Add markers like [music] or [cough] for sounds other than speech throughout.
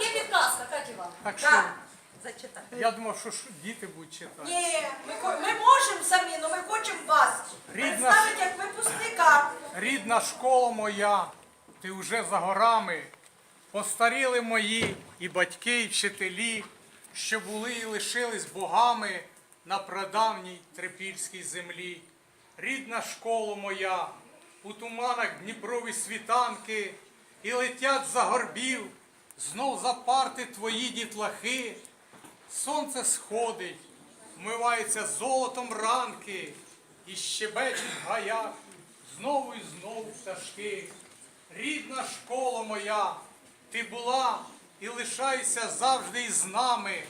Є підказка, Катя вам. Так що Так, зачитай. я думав, що ж діти будуть читати. Ні, ми, хо- ми можемо самі, але ми хочемо вас Рідна представити як випускника. Рідна школа моя, ти вже за горами. Постаріли мої і батьки, і вчителі, що були і лишились богами на прадавній трипільській землі. Рідна школа моя, у туманах Дніпрові світанки, і летять за горбів, знов за парти твої дітлахи. Сонце сходить, вмивається золотом ранки, і щебечуть в знову і знову пташки. Рідна школа моя, ти була і лишайся завжди із нами,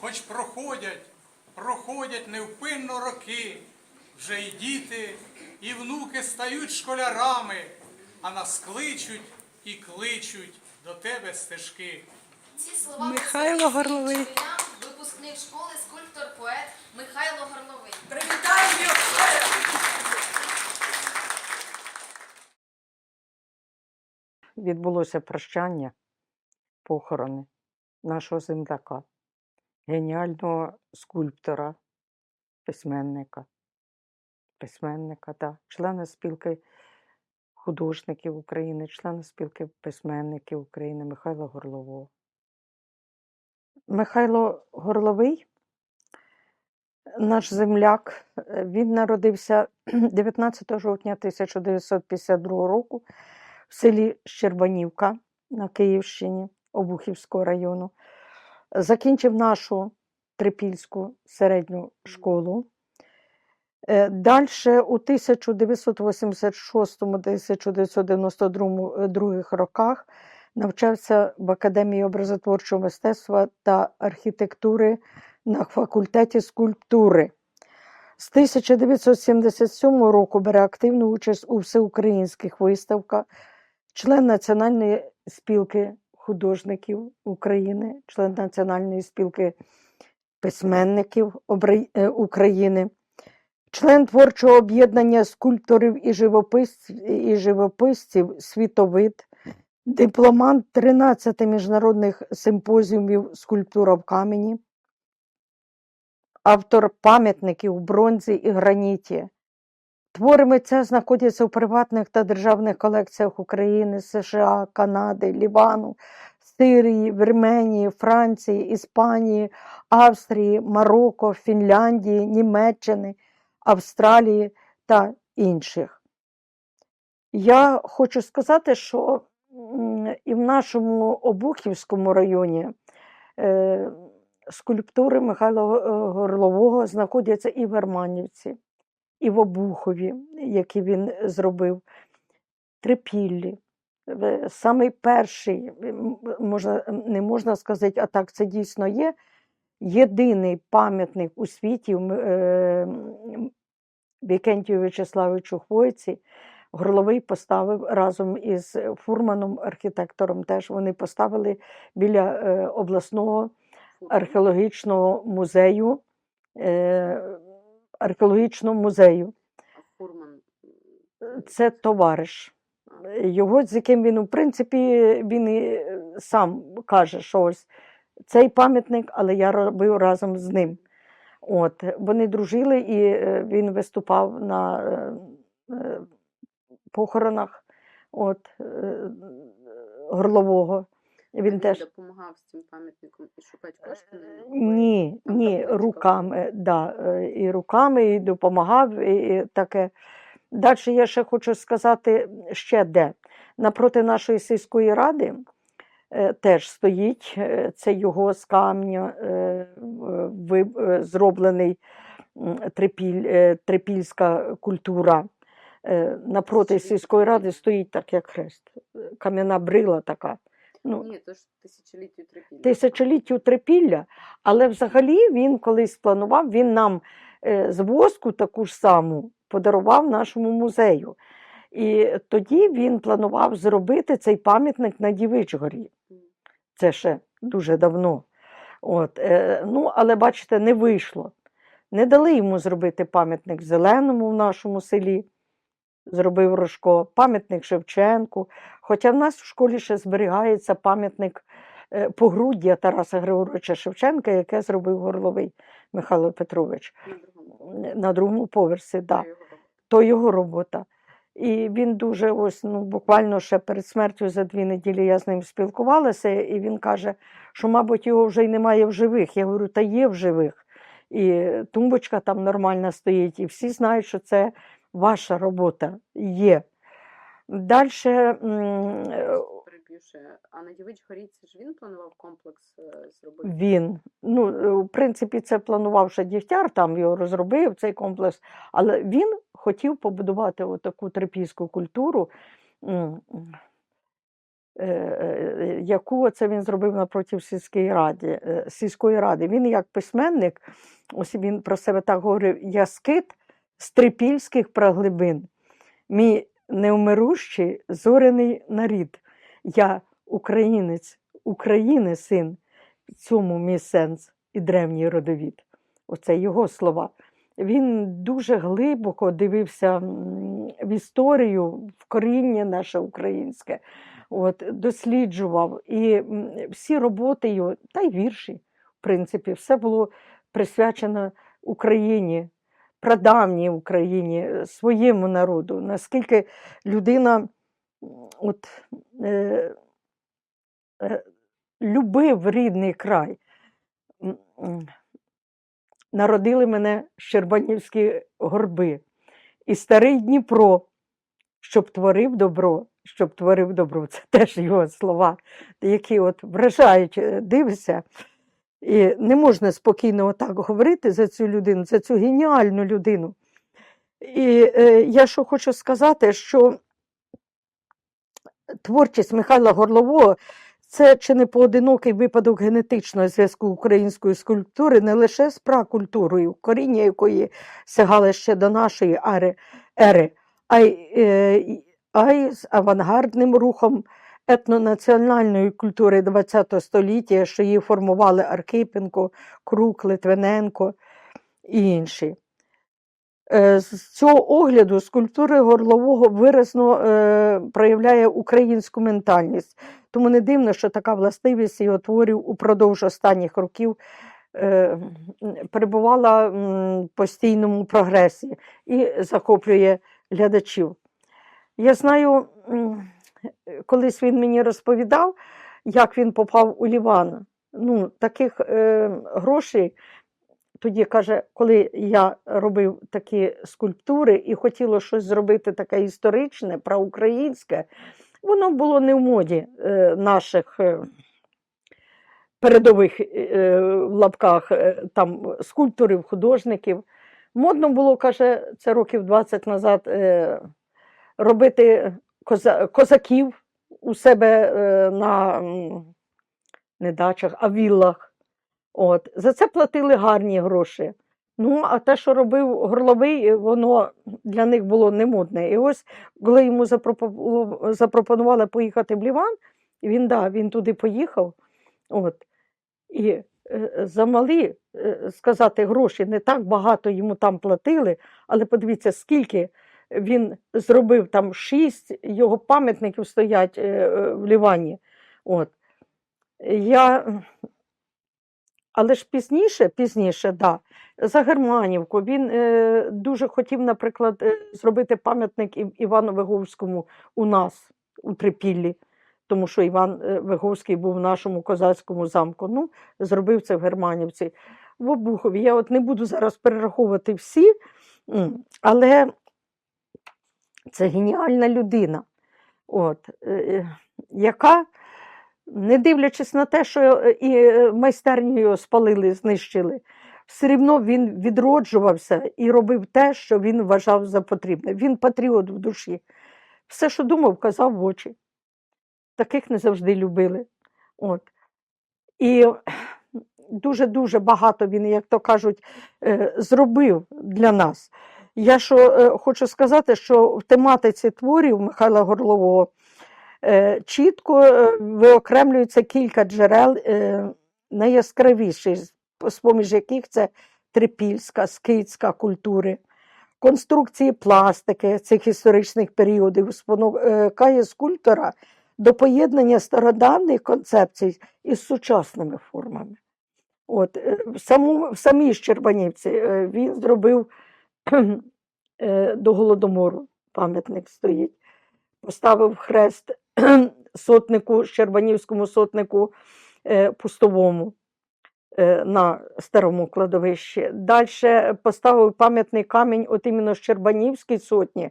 хоч проходять, проходять невпинно роки, вже і діти, і внуки стають школярами, а нас кличуть і кличуть до тебе стежки. Ці слова Михайло Горловий. випускник школи, скульптор, поет Михайло Горловий. Привітаємо відбулося прощання, похорони нашого земляка, геніального скульптора, письменника, письменника, да, члена спілки художників України, члена спілки письменників України Михайла Горлового. Михайло Горловий, наш земляк, він народився [clears throat] 19 жовтня 1952 року в селі Щербанівка на Київщині Обухівського району. Закінчив нашу Трипільську середню школу. Далі у 1986-1992 роках навчався в Академії образотворчого мистецтва та архітектури на факультеті скульптури. З 1977 року бере активну участь у всеукраїнських виставках, член Національної спілки художників України, член Національної спілки письменників е, України, член творчого об'єднання скульпторів і живописців, і живописців Світовид, дипломант 13 міжнародних симпозіумів Скульптура в камені, автор пам'ятників в бронзі і граніті. Твори митця знаходяться у приватних та державних колекціях України, США, Канади, Лівану, Сирії, Вірменії, Франції, Іспанії, Австрії, Марокко, Фінляндії, Німеччини, Австралії та інших. Я хочу сказати, що і в нашому Обухівському районі е, скульптури Михайла Горлового знаходяться і в Германівці, і в Обухові, які він зробив, Трипіллі. Е, Самий перший, можна, не можна сказати, а так це дійсно є. Єдиний пам'ятник у світі е, Вікентію В'ячеславовичу Хвойці Горловий поставив разом із фурманом, архітектором. Теж вони поставили біля е, обласного археологічного музею. Е, археологічного музею. Фурман. Це товариш. Його, з яким він, в принципі, він і е, сам каже, що ось цей пам'ятник, але я робив разом з ним. От, вони дружили, і е, він виступав на е, е, похоронах от, Горлового. Він теж допомагав з цим пам'ятником і шукати кошти ні, ні, руками, да, і руками, і допомагав, і, таке. Далі я ще хочу сказати ще де. Напроти нашої сільської ради теж стоїть, е, це його з камня е, е, зроблений трипіль, е, трипільська культура. Е, Напроти сільської ради стоїть так, як хрест. е, Кам'яна брила така. Ну, Ні, то ж тисячоліттю трипілля. тисячоліттю трипілля, але взагалі він колись планував, він нам е, з воску таку ж саму подарував нашому музею. І тоді він планував зробити цей пам'ятник на Дівичгорі. Це ще дуже давно. От, е, ну, але бачите, не вийшло. Не дали йому зробити пам'ятник зеленому в нашому селі. Зробив Рожко, пам'ятник Шевченку. Хоча в нас в школі ще зберігається пам'ятник е, погруддя Тараса Григоровича Шевченка, яке зробив горловий Михайло Петрович На другому. поверсі. Да. То його робота. І він дуже ось ну буквально ще перед смертю за дві неділі я з ним спілкувалася, і він каже, що, мабуть, його вже й немає в живих. Я говорю, та є в живих. І тумбочка там нормальна стоїть, і всі знають, що це ваша робота є. Далі ще. А на Дівич горі це ж він планував комплекс е, зробити? він, ну, е, в принципі, це планував ще Дігтяр, там його розробив цей комплекс, але він хотів побудувати таку трипільську культуру, е, яку це він зробив напроти сільської ради, е, сільської ради. Він як письменник, ось він про себе так говорив: я скит з трипільських праглибин, мій невмирущий зорений нарід. Я українець, України син, цьому мій сенс і древній родовід. Оце його слова. Він дуже глибоко дивився в історію, в коріння наше українське, от, досліджував. І всі роботи його, та й вірші, в принципі, все було присвячено Україні, прадавній Україні, е, своєму народу. Наскільки людина от, е, е, любив рідний край. Народили мене Щербанівські горби і старий Дніпро, щоб творив добро, щоб творив добро. Це теж його слова, які от вражають, е, дивишся. І не можна спокійно отак говорити за цю людину, за цю геніальну людину. І е, я що хочу сказати, що творчість Михайла Горлового це чи не поодинокий випадок генетичного зв'язку української скульптури не лише з пракультурою, коріння якої сягали ще до нашої ери, а й, е, а й з авангардним рухом етнонаціональної культури ХХ століття, що її формували Архипенко, Крук, Литвиненко і інші. Е, З цього огляду скульптура горлового виразно е, проявляє українську ментальність. Тому не дивно, що така властивість його творів упродовж останніх років е, перебувала в постійному прогресі і захоплює глядачів. Я знаю, колись він мені розповідав, як він попав у Ліван. Ну, таких е, грошей тоді каже, коли я робив такі скульптури і хотіло щось зробити таке історичне, проукраїнське, воно було не в моді е, наших е, передових е, в лапках там скульпторів, художників. Модно було, каже, це років 20 назад робити козаків у себе на не дачах, а віллах. От. За це платили гарні гроші. Ну, а те, що робив горловий, воно для них було не модне. І ось, коли йому запропонували поїхати в Ліван, він, да, він туди поїхав. От. І е, за малі е, сказати гроші, не так багато йому там платили, але подивіться, скільки він зробив там шість його пам'ятників стоять е, е, в Лівані. От. Я... Але ж пізніше, пізніше, да, за Германівку він е, дуже хотів, наприклад, е, зробити пам'ятник Ів- Івану Виговському у нас, у Трипіллі, тому що Іван е, Виговський був в нашому козацькому замку. Ну, зробив це в Германівці. В Обухові. Я от не буду зараз перераховувати всі, але це геніальна людина, от, е, е, яка, не дивлячись на те, що е, і е, майстерню його спалили, знищили, все рівно він відроджувався і робив те, що він вважав за потрібне. Він патріот в душі. Все, що думав, казав в очі. Таких не завжди любили. От. І дуже-дуже багато він, як то кажуть, е, зробив для нас. Я що хочу сказати, що в тематиці творів Михайла Горлового чітко е, виокремлюється кілька джерел, е, найяскравіші, з- з-поміж яких це трипільська, скитська культури, конструкції пластики цих історичних періодів, спонукає скульптора до поєднання стародавніх концепцій із сучасними формами. От, е, в, саму, в самій Щербанівці е, він зробив е, до Голодомору, пам'ятник стоїть, поставив хрест [clears throat] сотнику, Щербанівському сотнику е, пустовому е, на старому кладовищі. Далі поставив пам'ятний камінь, от іменно Щербанівській сотні.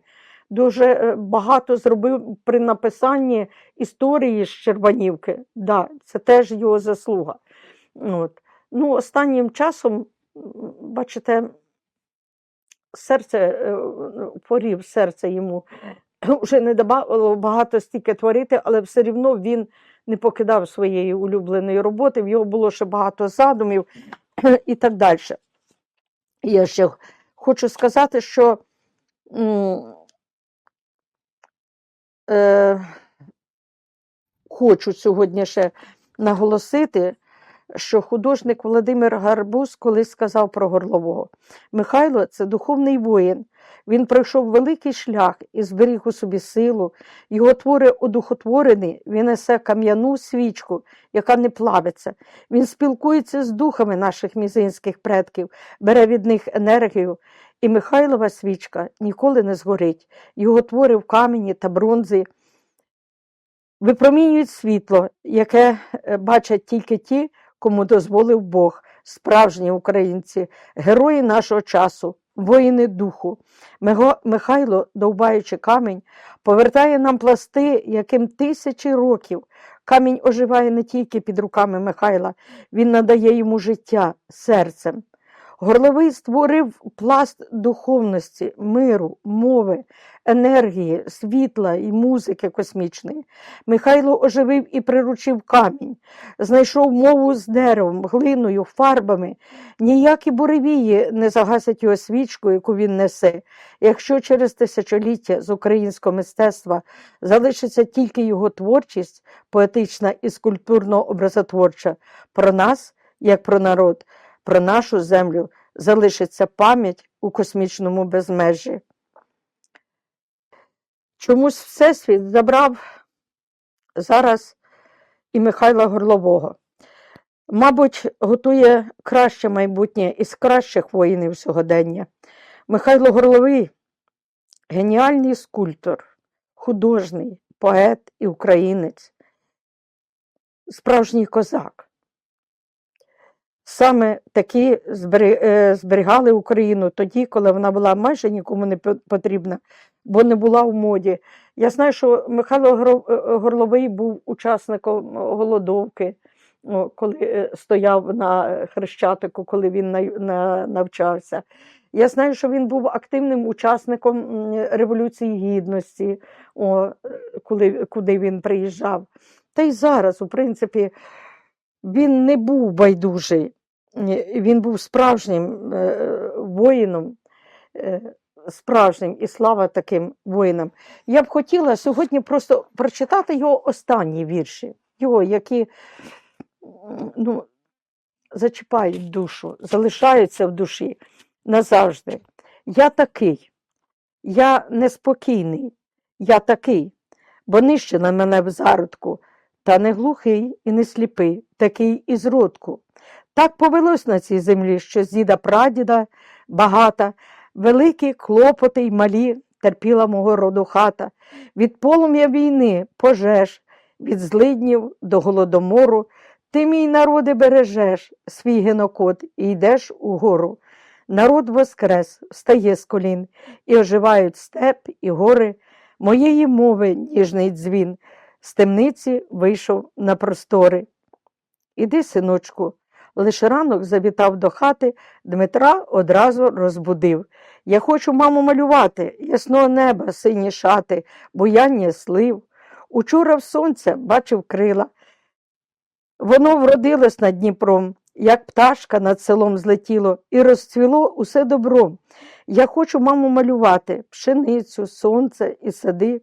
Дуже е, багато зробив при написанні історії Щербанівки. Да, це теж його заслуга. От. Ну, останнім часом, бачите, серце порів серце йому [laughs] вже не давало багато стільки творити, але все рівно він не покидав своєї улюбленої роботи. В його було ще багато задумів [clears throat] і так далі. Я ще хочу сказати, що е, хочу сьогодні ще наголосити, що художник Володимир Гарбуз колись сказав про Горлового. Михайло це духовний воїн. Він пройшов великий шлях і зберіг у собі силу. Його твори одухотворені, він несе кам'яну свічку, яка не плавиться. Він спілкується з духами наших мізинських предків, бере від них енергію. І Михайлова свічка ніколи не згорить. Його твори в камені та бронзі випромінюють світло, яке е, бачать тільки ті, кому дозволив Бог, справжні українці, герої нашого часу, воїни духу. Михайло, довбаючи камінь, повертає нам пласти, яким тисячі років. Камінь оживає не тільки під руками Михайла, він надає йому життя серцем. Горловий створив пласт духовності, миру, мови, енергії, світла і музики космічної. Михайло оживив і приручив камінь, знайшов мову з деревом, глиною, фарбами. Ніякі буревії не загасять його свічку, яку він несе. Якщо через тисячоліття з українського мистецтва залишиться тільки його творчість, поетична і скульптурно-образотворча, про нас, як про народ, про нашу землю залишиться пам'ять у космічному безмежі. Чомусь Всесвіт забрав зараз і Михайла Горлового. Мабуть, готує краще майбутнє із кращих воїнів сьогодення. Михайло Горловий геніальний скульптор, художний, поет і українець, справжній козак. Саме такі е, зберігали Україну тоді, коли вона була майже нікому не потрібна, бо не була в моді. Я знаю, що Михайло е, Горловий був учасником голодовки, коли е, стояв на Хрещатику, коли він навчався. Я знаю, що він був активним учасником Революції Гідності, коли, куди він приїжджав. Та й зараз, у принципі, він не був байдужий, він був справжнім е, воїном, е, справжнім і слава таким воїнам. Я б хотіла сьогодні просто прочитати його останні вірші, його, які ну, зачіпають душу, залишаються в душі назавжди. Я такий, я неспокійний, я такий, бо нищена мене в зародку, та не глухий і не сліпий, такий із родку. Так повелось на цій землі, що з діда прадіда багата, великі клопоти й малі терпіла мого роду хата, від полум'я війни, пожеж, від злиднів до голодомору, ти, мій народи, бережеш свій генокод і йдеш угору. Народ воскрес, встає з колін, і оживають степ і гори, моєї мови ніжний дзвін, з темниці вийшов на простори. Іди, синочку, лише ранок завітав до хати, Дмитра одразу розбудив. Я хочу, маму, малювати, ясного неба, сині шати, буяння слив. Учора в сонце бачив крила. Воно вродилось над Дніпром, як пташка над селом злетіло, і розцвіло усе добром. Я хочу, маму, малювати пшеницю, сонце і сади.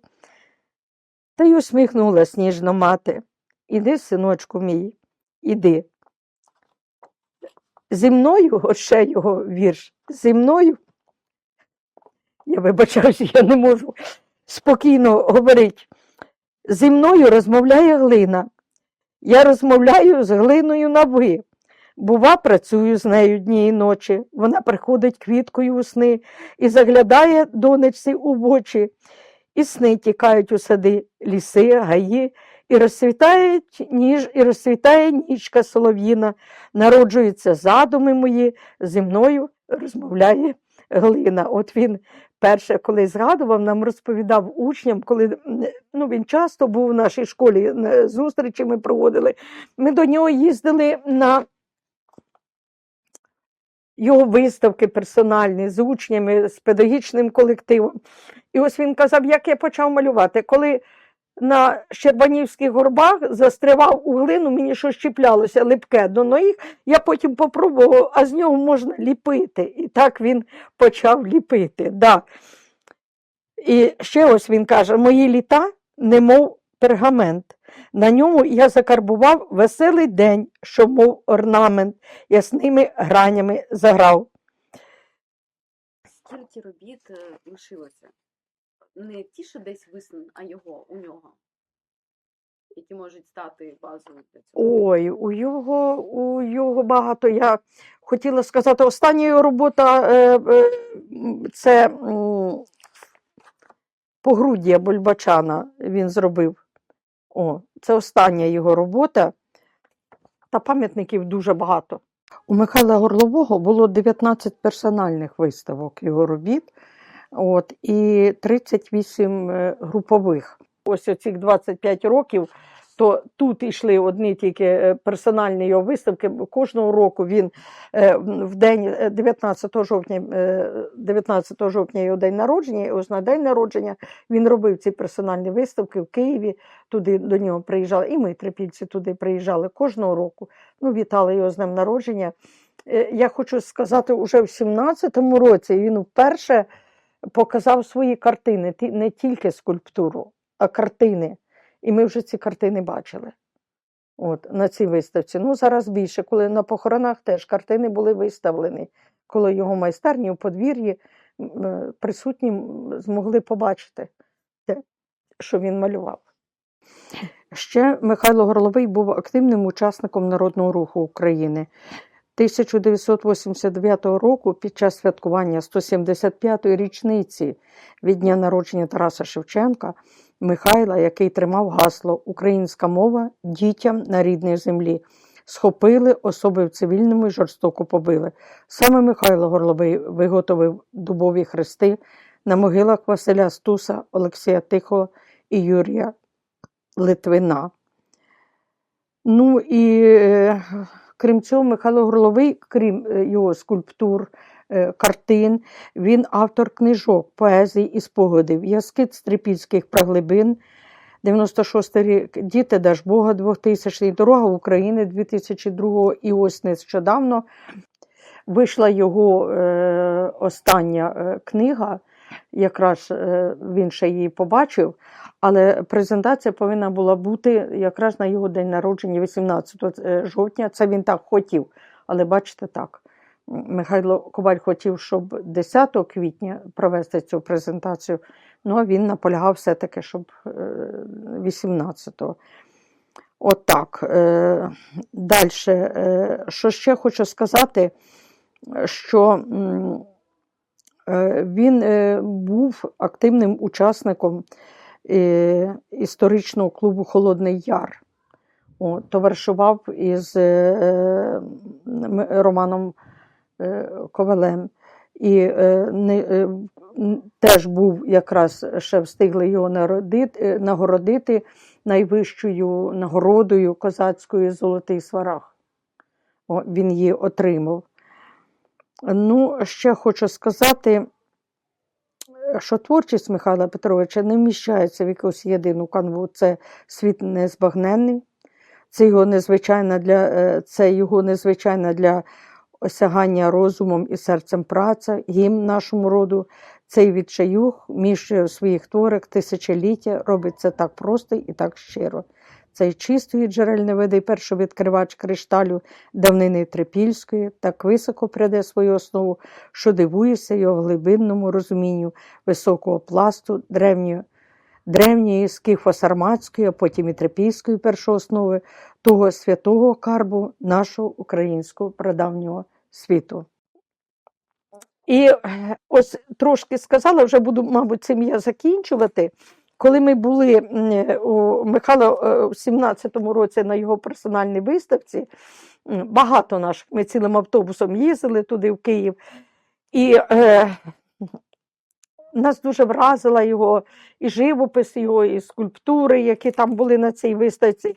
Та й усміхнулась ніжно мати. Іди, синочку мій, іди. Зі мною, от ще його вірш, зі мною. Я вибачаюся, я не можу спокійно говорити. Зі мною розмовляє глина. Я розмовляю з глиною на ви. Бува, працюю з нею дні і ночі. Вона приходить квіткою у сни і заглядає донечці у очі. І сни тікають у сади, ліси, гаї, і розцвітає ніж, і розцвітає нічка солов'їна, народжуються задуми мої, зі мною розмовляє глина. От він перше, коли згадував, нам розповідав учням, коли ну, він часто був в нашій школі, зустрічі ми проводили. Ми до нього їздили на його виставки персональні з учнями, з педагогічним колективом. І ось він казав, як я почав малювати. Коли на Щербанівських горбах застрявав у глину, мені щось чіплялося липке до ноги, я потім попробував, а з нього можна ліпити. І так він почав ліпити. Да. І ще ось він каже: мої літа, немов пергамент. На ньому я закарбував веселий день, що мов орнамент, ясними гранями заграв. Скільки робіт е, лишилося? Не ті, що десь висунені, а його, у нього. Які можуть стати базою для цього. Ой, у його, у його багато. Я хотіла сказати, остання його робота е, е, це погруддя Бульбачана він зробив. О, це остання його робота. Та пам'ятників дуже багато. У Михайла Горлового було 19 персональних виставок його робіт, от, і 38 е, групових. Ось оцих 25 років то тут йшли одні тільки е, персональні його виставки. Кожного року він е, в день е, 19 жовтня, е, 19 жовтня його день народження, і ось на день народження він робив ці персональні виставки в Києві. Туди до нього приїжджали, і ми, трипільці, туди приїжджали кожного року. Ну, вітали його з днем народження. Я хочу сказати, уже в 17-му році він вперше показав свої картини, не тільки скульптуру, а картини. І ми вже ці картини бачили. От, на цій виставці. Ну, зараз більше, коли на похоронах теж картини були виставлені, коли його майстерні у подвір'ї е, присутні змогли побачити те, що він малював. Ще Михайло Горловий був активним учасником Народного руху України. 1989 року під час святкування 175-ї річниці від дня народження Тараса Шевченка Михайла, який тримав гасло Українська мова дітям на рідній землі. Схопили особи в цивільному і жорстоко побили. Саме Михайло Горловий виготовив дубові хрести на могилах Василя Стуса, Олексія Тихого і Юрія Литвина. Ну і е, крім цього, Михайло Горловий, крім е, його скульптур, е, картин, він автор книжок, поезій і спогадів, Яскит Стрипільських праглибин, 96 рік, Діти Дажбога 2000 Дорога України 2002 і ось нещодавно вийшла його е, остання книга, якраз е, він ще її побачив, але презентація повинна була бути якраз на його день народження, 18 е, жовтня. Це він так хотів. Але бачите так. Михайло Коваль хотів, щоб 10 квітня провести цю презентацію, ну а він наполягав все-таки, щоб 18-го. Отак. Е, Далі. Що ще хочу сказати, що е, він е, був активним учасником е, історичного клубу Холодний Яр. Товаришував із е, Романом е, Ковалем. І е, е, теж був якраз ще встигли його народити, е, нагородити найвищою нагородою козацькою Золотий Свараг. О, він її отримав. Ну, ще хочу сказати, що творчість Михайла Петровича не вміщається в якусь єдину канву. Це світ незбагненний, це його незвичайна для, е, це його незвичайна для осягання розумом і серцем праця, гімн нашому роду. Цей відчаюх в своїх творах тисячоліття, робить це так просто і так щиро. Цей чистої джерельне веде першовідкривач кришталю давнини Трипільської, так високо пряде свою основу, що дивуєшся його глибинному розумінню високого пласту древньої древньої скіфо-сарматської, а потім і трипільської першооснови того святого карбу нашого українського прадавнього світу. І е, ось трошки сказала, вже буду, мабуть, цим я закінчувати. Коли ми були у Михайла е, у 17-му році на його персональній виставці, багато наших, ми цілим автобусом їздили туди, в Київ, і е, нас дуже вразила його і живопис його, і скульптури, які там були на цій виставці.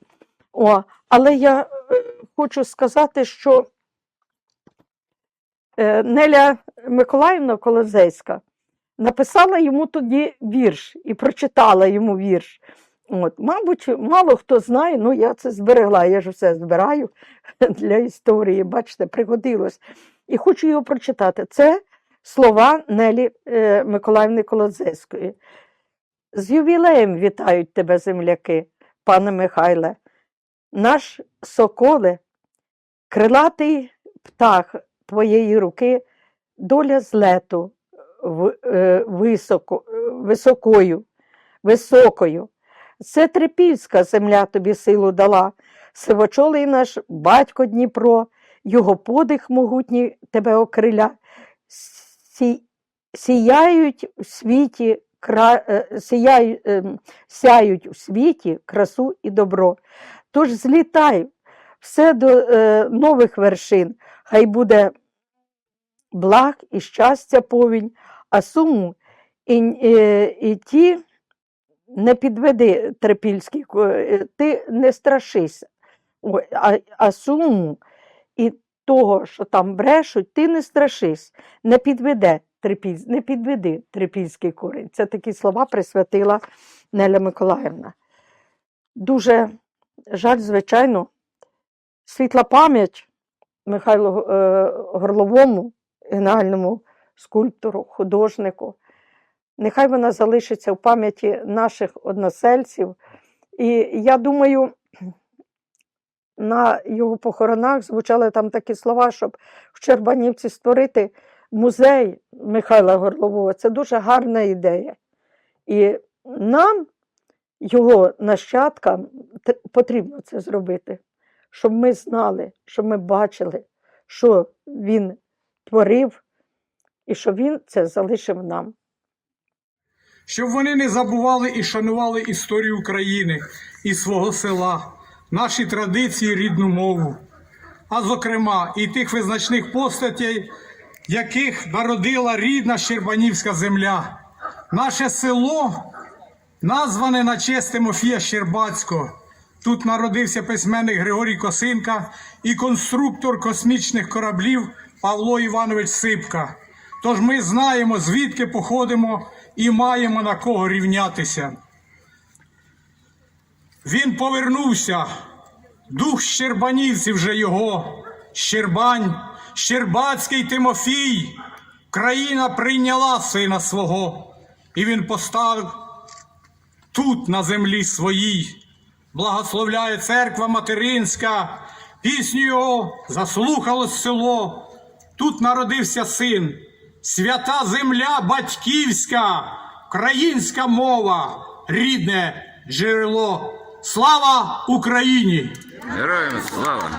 О, але я е, хочу сказати, що е, Неля Миколаївна Колозейська написала йому тоді вірш і прочитала йому вірш. От, мабуть, мало хто знає, ну я це зберегла, я ж все збираю [laughs] для історії, бачите, пригодилось. І хочу його прочитати. Це слова Нелі е, Миколаївни Колозейської. З ювілеєм вітають тебе, земляки, пане Михайле. Наш соколе, крилатий птах твоєї руки, доля злету високо, е, високою, високою. Це трипільська земля тобі силу дала, сивочолий наш батько Дніпро, його подих могутній тебе окриля. Сі, сіяють в світі, кра, е, сіяють, ем, сяють у світі красу і добро. Тож злітай все до е, нових вершин, хай буде благ і щастя повінь, а суму і, е, і ті не підведи трипільський, е, ти не страшися. Ой, а, а суму і того, що там брешуть, ти не страшись, не підведе трипіль, не підведи трипільський корінь. Це такі слова присвятила Неля Миколаївна. Дуже жаль, звичайно, світла пам'ять Михайлу е, Горловому, геніальному скульптору, художнику. Нехай вона залишиться в пам'яті наших односельців. І я думаю, на його похоронах звучали там такі слова, щоб в Чербанівці створити музей Михайла Горлового. Це дуже гарна ідея. І нам, його нащадкам, потрібно це зробити, щоб ми знали, щоб ми бачили, що він творив, і що він це залишив нам. щоб вони не забували і шанували історію України і свого села, наші традиції, рідну мову, а зокрема і тих визначних постатей, яких народила рідна Щербанівська земля. Наше село назване на честь Тимофія Щербацького. Тут народився письменник Григорій Косинка і конструктор космічних кораблів Павло Іванович Сипка. Тож ми знаємо, звідки походимо і маємо на кого рівнятися. Він повернувся, дух Щербанівців вже його, Щербань, Щербацький Тимофій. Країна прийняла сина свого, і він поставив тут, на землі своїй. Благословляє церква материнська, пісню його заслухало село. Тут народився син, свята земля батьківська, українська мова, рідне джерело. Слава Україні! Героям слава!